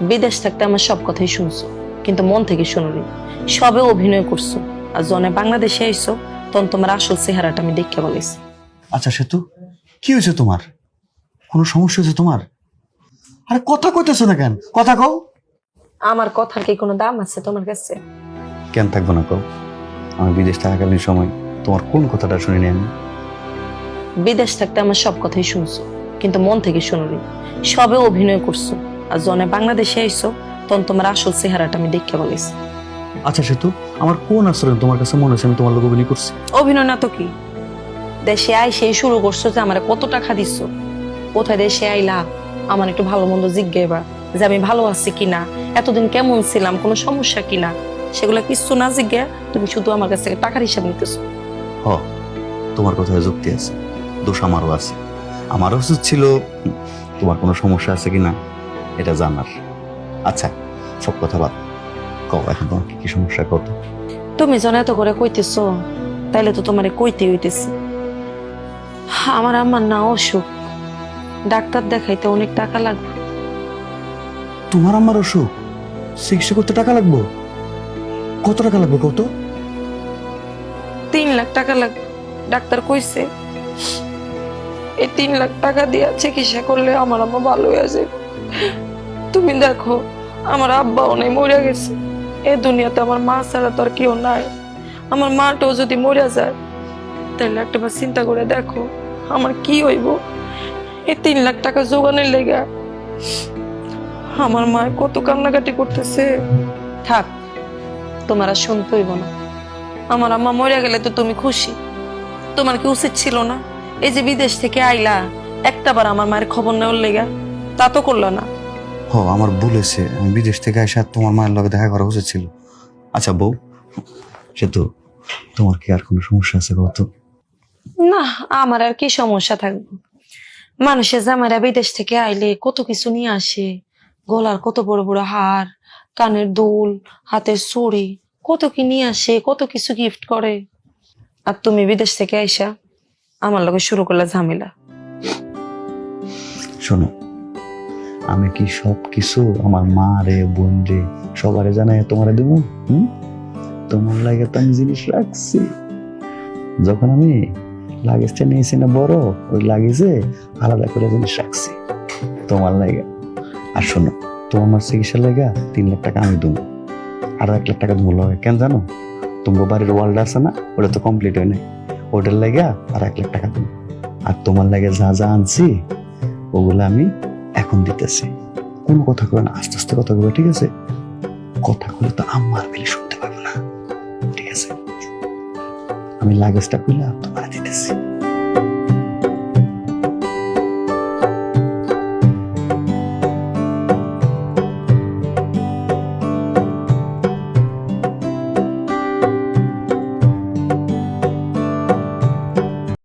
বিদেশ থাকতে আমার সব কথাই শুনছো কিন্তু মন থেকে শুনুনি। সবে অভিনয় করছ আর জনে বাংলাদেশে আইসো তখন তোমার আসল চেহারাটা আমি দেখতে বলেছি। আচ্ছা সেতু কি হয়েছে তোমার? কোনো সমস্যা হয়েছে তোমার? আরে কথা কইতেছো না কেন? কথা কও। আমার কথার কি কোনো দাম আছে তোমার কাছে? কেন থাকব না কও? আমি বিদেশ থাকাকালীন সময় তোমার কোন কথাটা শুনিনি আমি? বিদেশ থাকতে আমার সব কথাই শুনছো কিন্তু মন থেকে শুনুনি। সবে অভিনয় করছ আর জনে বাংলাদেশে আইসো তখন তোমার আসল চেহারাটা আমি দেখতে বলেছি। আচ্ছা সেতু আমার কোন আচরণ তোমার কাছে মনে হচ্ছে আমি তোমার লোক অভিনয় করছি। অভিনয় না তো কি? দেশে আই সেই শুরু করছ যে আমার কত টাকা দিচ্ছ কোথায় দেশে আইলা? আমার একটু ভালো মন্দ জিজ্ঞেবা যে আমি ভালো আছি কিনা? এতদিন কেমন ছিলাম? কোনো সমস্যা কিনা? সেগুলো কিছু না জিজ্ঞে তুমি শুধু আমার কাছ থেকে টাকার হিসাব নিতেছো। হ তোমার কথায় যুক্তি আছে দোষ আমারও আছে। আমারও উচিত ছিল তোমার কোনো সমস্যা আছে কিনা? এটা জানার। আচ্ছা সব কথা বাদ। কও এখন তোমার কি কি সমস্যা কত তুমি জন এত করে কইতেছো তাইলে তো তোমারে কইতে হইতেছে। আমার আমার না অসুখ ডাক্তার দেখাইতে অনেক টাকা লাগবে। তোমার আমার অসুখ? চিকিৎসা করতে টাকা লাগবে? কত টাকা লাগবে কত তিন লাখ টাকা লাগবে ডাক্তার কইছে। এই তিন লাখ টাকা দিয়ে চিকিৎসা করলে আমার আম্মা ভালো হয়ে যাবে। তুমি দেখো, আমার আব্বাও নেই মরে গেছে। এই দুনিয়াতে আমার মা ছাড়া তো আর কেউ নাই। আমার মাটাও যদি মরে যায়, তাহলে একটা বার চিন্তা করে দেখো, আমার কি হইব? এই তিন লাখ টাকা জোগানের লেগে আমার মা কত কান্নাকাটি করতেছে। থাক, তোমার আর শুনতে হইব না। আমার আম্মা মরে গেলে তো তুমি খুশি। তোমার কি উচিত ছিল না? এই যে বিদেশ থেকে আইলা, একটাবার আমার মায়ের খবর নেওয়ার লেগা, তা তো করল না। হ আমার বলেছে আমি বিদেশ থেকে আসা তোমার মায়ের লগে দেখা করা উচিত ছিল। আচ্ছা বউ সে তো তোমার কি আর কোনো সমস্যা আছে কত না আমার আর কি সমস্যা থাকবে? মানুষের জামাইরা বিদেশ থেকে আইলে কত কিছু নিয়ে আসে। গলার কত বড় বড় হার কানের দুল হাতের চুড়ি কত কি নিয়ে আসে কত কিছু গিফট করে। আর তুমি বিদেশ থেকে আইসা আমার লগে শুরু করলে ঝামেলা। শোনো আমি কি সব কিছু আমার মা রে, বোন রে, সবারে জানাই তোমারে দেবো? হুম? তোমার লাগে তো আমি জিনিস রাখছি। যখন আমি লাগেজটা নিয়েছি না বড়, ওই লাগেজে আলাদা করে জিনিস রাখছি। তোমার লাগে। আর শোনো, তোমার চিকিৎসার লাগা তিন লাখ টাকা আমি দেবো। আর এক লাখ টাকা দেবো লাগে। কেন জানো? তোমার বাড়ির ওয়ার্ল্ড আছে না, ওটা তো কমপ্লিট হয় নাই। ওটার লাগা আর এক লাখ টাকা দেবো। আর তোমার লাগে যা যা আনছি, ওগুলো আমি এখন দিতেছে। কোনো কথা কবে না, আস্তে আস্তে কথা কবে ঠিক আছে? কথা কলে তো আমার মিলে শুনতে পাবো না। ঠিক আছে? আমি লাগেজটা খুলে তোমার দিতেছি।